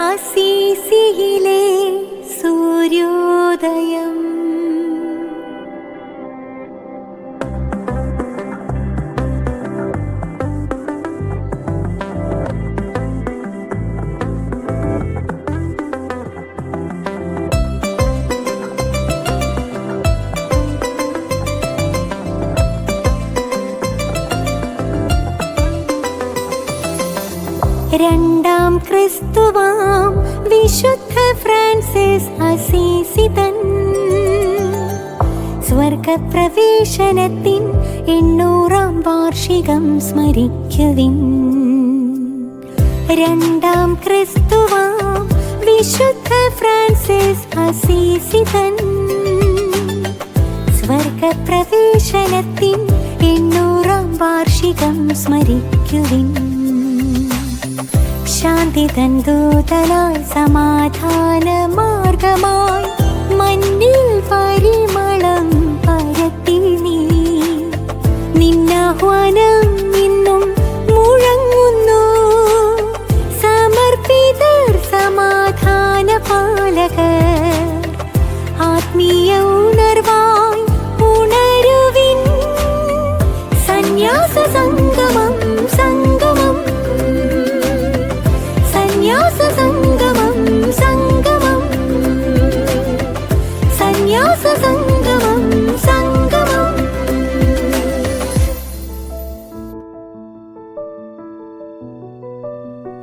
അസീസിയിലെ സൂര്യോദയം. രണ്ടാം ക്രിസ്തുവാം വിശുദ്ധ ഫ്രാൻസിസ് അസീസിതൻ. സ്വർഗപ്രവേശനത്തിൻ എണ്ണൂറാം വാർഷികം സ്മരിക്കുവിൻ. രണ്ടാം ക്രിസ്തുവാം വിശുദ്ധ ഫ്രാൻസിസ് അസീസിതൻ. സ്വർഗപ്രവേശനത്തിൻ എണ്ണൂറാം വാർഷികം സ്മരിക്കുവിൻ. ശാന്തി തന്തൂതനായി സമാധാന മാർഗമായി മഞ്ഞിൽ പരിമളം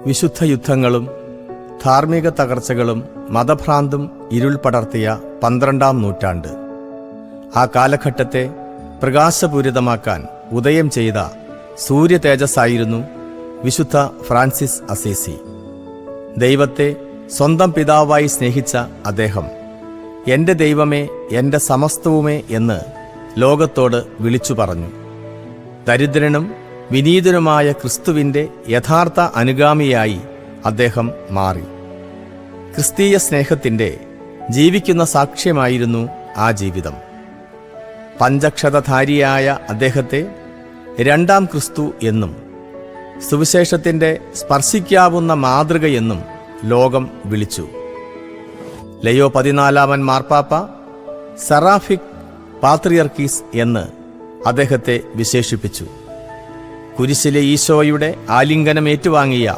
വിശുദ്ധ യുദ്ധങ്ങളും ധാർമ്മിക തകർച്ചകളും മതഭ്രാന്തും ഇരുൾ പടർത്തിയ പന്ത്രണ്ടാം നൂറ്റാണ്ട്. ആ കാലഘട്ടത്തെ പ്രകാശപൂരിതമാക്കാൻ ഉദയം ചെയ്ത സൂര്യ തേജസ്സായിരുന്നു വിശുദ്ധ ഫ്രാൻസിസ് അസീസി. ദൈവത്തെ സ്വന്തം പിതാവായി സ്നേഹിച്ച അദ്ദേഹം എന്റെ ദൈവമേ എന്റെ സമസ്തവുമേ എന്ന് ലോകത്തോട് വിളിച്ചു പറഞ്ഞു. ദരിദ്രനും വിനീതനുമായ ക്രിസ്തുവിന്റെ യഥാർത്ഥ അനുഗാമിയായി അദ്ദേഹം മാറി. ക്രിസ്തീയ സ്നേഹത്തിന്റെ ജീവിക്കുന്ന സാക്ഷ്യമായിരുന്നു ആ ജീവിതം. പഞ്ചക്ഷതധാരിയായ അദ്ദേഹത്തെ രണ്ടാം ക്രിസ്തു എന്നും സുവിശേഷത്തിന്റെ സ്പർശിക്കാവുന്ന മാതൃകയെന്നും ലോകം വിളിച്ചു. ലയോ പതിനാലാമൻ മാർപ്പാപ്പ സറാഫിക് പാത്രിയർക്കീസ് എന്ന് അദ്ദേഹത്തെ വിശേഷിപ്പിച്ചു. കുരിശിലെ ഈശോയുടെ ആലിംഗനം ഏറ്റുവാങ്ങിയ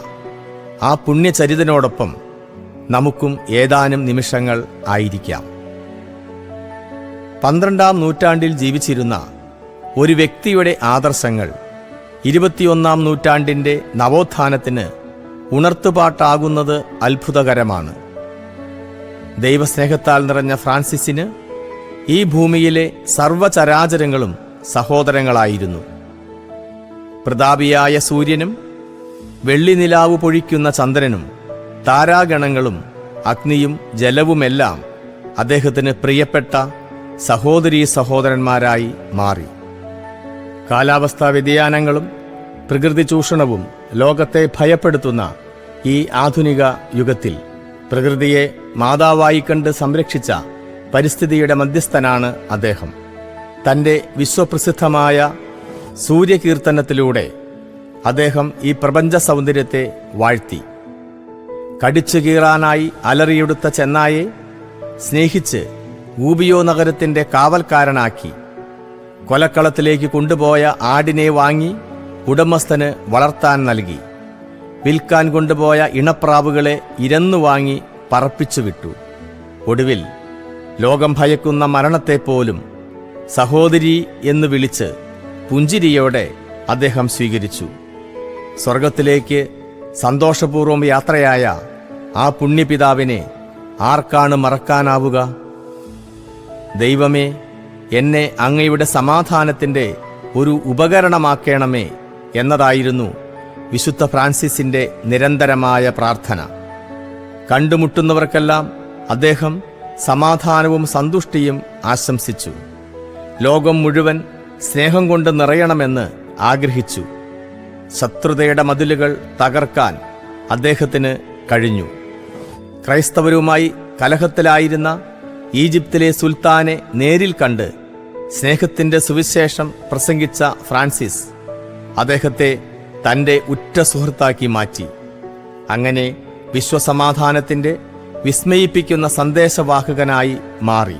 ആ പുണ്യചരിതനോടൊപ്പം നമുക്കും ഏതാനും നിമിഷങ്ങൾ ആയിരിക്കാം. പന്ത്രണ്ടാം നൂറ്റാണ്ടിൽ ജീവിച്ചിരുന്ന ഒരു വ്യക്തിയുടെ ആദർശങ്ങൾ ഇരുപത്തിയൊന്നാം നൂറ്റാണ്ടിന്റെ നവോത്ഥാനത്തിന് ഉണർത്തുപാട്ടാകുന്നത് അത്ഭുതകരമാണ്. ദൈവസ്നേഹത്താൽ നിറഞ്ഞ ഫ്രാൻസിസിന് ഈ ഭൂമിയിലെ സർവചരാചരങ്ങളും സഹോദരങ്ങളായിരുന്നു. പ്രതാപിയായ സൂര്യനും വെള്ളിനിലാവ് പൊഴിക്കുന്ന ചന്ദ്രനും താരാഗണങ്ങളും അഗ്നിയും ജലവുമെല്ലാം അദ്ദേഹത്തിന് പ്രിയപ്പെട്ട സഹോദരീ സഹോദരന്മാരായി മാറി. കാലാവസ്ഥാ വ്യതിയാനങ്ങളും പ്രകൃതി ചൂഷണവും ലോകത്തെ ഭയപ്പെടുത്തുന്ന ഈ ആധുനിക യുഗത്തിൽ പ്രകൃതിയെ മാതാവായി കണ്ട് സംരക്ഷിച്ച പരിസ്ഥിതിയുടെ മധ്യസ്ഥനാണ് അദ്ദേഹം. തന്റെ വിശ്വപ്രസിദ്ധമായ സൂര്യകീർത്തനത്തിലൂടെ അദ്ദേഹം ഈ പ്രപഞ്ച സൗന്ദര്യത്തെ വാഴ്ത്തി. കടിച്ചു കീറാനായി അലറിയെടുത്ത ചെന്നായെ സ്നേഹിച്ച് ഊബിയോ നഗരത്തിന്റെ കാവൽക്കാരനാക്കി കൊലക്കളത്തിലേക്ക് കൊണ്ടുപോയ ആടിനെ വാങ്ങി ഉടമസ്ഥന് വളർത്താൻ നൽകി. വിൽക്കാൻ കൊണ്ടുപോയ ഇണപ്രാവുകളെ ഇരന്നു വാങ്ങി പറപ്പിച്ചു വിട്ടു. ഒടുവിൽ ലോകം ഭയക്കുന്ന മരണത്തെപ്പോലും സഹോദരി എന്ന് വിളിച്ച് പുഞ്ചിരിയോടെ അദ്ദേഹം സ്വീകരിച്ചു. സ്വർഗത്തിലേക്ക് സന്തോഷപൂർവം യാത്രയായ ആ പുണ്യപിതാവിനെ ആർക്കാണ് മറക്കാനാവുക? ദൈവമേ എന്നെ അങ്ങയുടെ സമാധാനത്തിന്റെ ഒരു ഉപകരണമാക്കണമേ എന്നതായിരുന്നു വിശുദ്ധ ഫ്രാൻസിസിന്റെ നിരന്തരമായ പ്രാർത്ഥന. കണ്ടുമുട്ടുന്നവർക്കെല്ലാം അദ്ദേഹം സമാധാനവും സന്തുഷ്ടിയും ആശംസിച്ചു. ലോകം മുഴുവൻ സ്നേഹം കൊണ്ട് നിറയണമെന്ന് ആഗ്രഹിച്ചു. ശത്രുതയുടെ മതിലുകൾ തകർക്കാൻ അദ്ദേഹത്തിന് കഴിഞ്ഞു. ക്രൈസ്തവരുമായി കലഹത്തിലായിരുന്ന ഈജിപ്തിലെ സുൽത്താനെ നേരിൽ കണ്ട് സ്നേഹത്തിന്റെ സുവിശേഷം പ്രസംഗിച്ച ഫ്രാൻസിസ് അദ്ദേഹത്തെ തന്റെ ഉറ്റ സുഹൃത്താക്കി മാറ്റി. അങ്ങനെ വിശ്വസമാധാനത്തിന്റെ വിസ്മയിപ്പിക്കുന്ന സന്ദേശവാഹകനായി മാറി.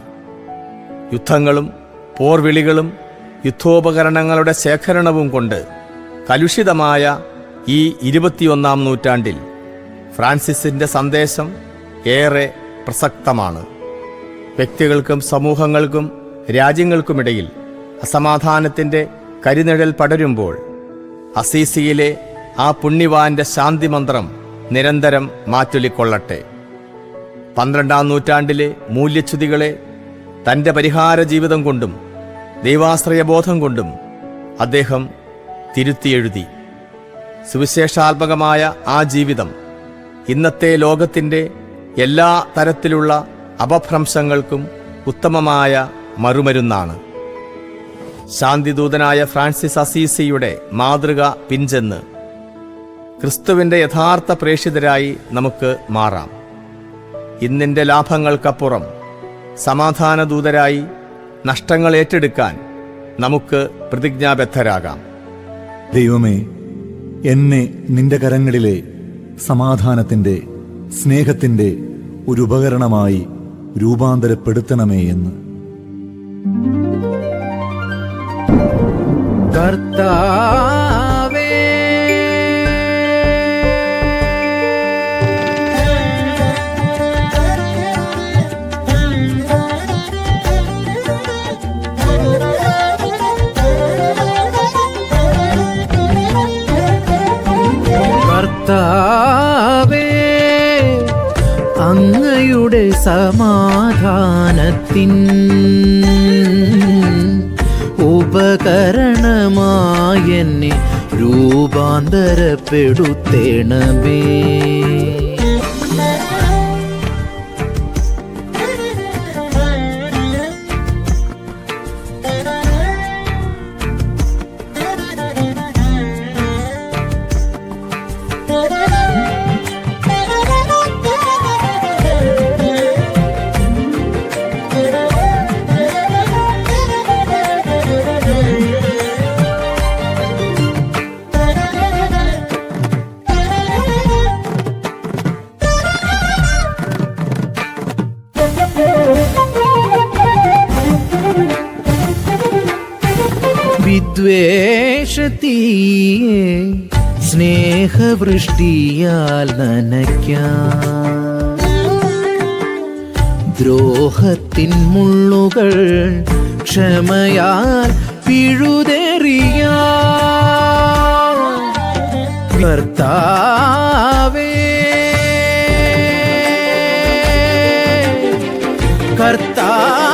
യുദ്ധങ്ങളും പോർവിളികളും യുദ്ധോപകരണങ്ങളുടെ ശേഖരണവും കൊണ്ട് കലുഷിതമായ ഈ ഇരുപത്തിയൊന്നാം നൂറ്റാണ്ടിൽ ഫ്രാൻസിസിന്റെ സന്ദേശം ഏറെ പ്രസക്തമാണ്. വ്യക്തികൾക്കും സമൂഹങ്ങൾക്കും രാജ്യങ്ങൾക്കുമിടയിൽ അസമാധാനത്തിന്റെ കരിനിഴൽ പടരുമ്പോൾ അസീസിയിലെ ആ പുണ്യവാന്റെ ശാന്തിമന്ത്രം നിരന്തരം മാറ്റൊലിക്കൊള്ളട്ടെ. പന്ത്രണ്ടാം നൂറ്റാണ്ടിലെ മൂല്യച്യുതികളെ തന്റെ പരിഹാര ജീവിതം കൊണ്ടും ദൈവാശ്രയബോധം കൊണ്ടും അദ്ദേഹം തിരുത്തിയെഴുതി. സുവിശേഷാത്മകമായ ആ ജീവിതം ഇന്നത്തെ ലോകത്തിന്റെ എല്ലാ തരത്തിലുള്ള അപഭ്രംശങ്ങൾക്കും ഉത്തമമായ മറുമരുന്നാണ്. ശാന്തിദൂതനായ ഫ്രാൻസിസ് അസീസിയുടെ മാതൃക പിഞ്ചെന്ന് ക്രിസ്തുവിന്റെ യഥാർത്ഥ പ്രേക്ഷിതരായി നമുക്ക് മാറാം. ഇന്നിന്റെ ലാഭങ്ങൾക്കപ്പുറം സമാധാനദൂതരായി നഷ്ടങ്ങൾ ഏറ്റെടുക്കാൻ നമുക്ക് പ്രതിജ്ഞാബദ്ധരാകാം. ദൈവമേ എന്നെ നിന്റെ കരങ്ങളിലെ സമാധാനത്തിന്റെ സ്നേഹത്തിന്റെ ഒരു ഉപകരണമായി രൂപാന്തരപ്പെടുത്തണമേ എന്ന്. കർത്താവേ സമാധാനത്തിൻ ഉപകരണമായെന്നെ രൂപാന്തരപ്പെടുത്തേണമേ. വിദ്വേഷത്തീയെ സ്നേഹവൃഷ്ടിയാൽ നനയ്ക്കാം. ദ്രോഹത്തിൻ മുള്ളുകൾ ക്ഷമയാൽ പിഴുതേറിയ. കർത്താവേ കർത്താവേ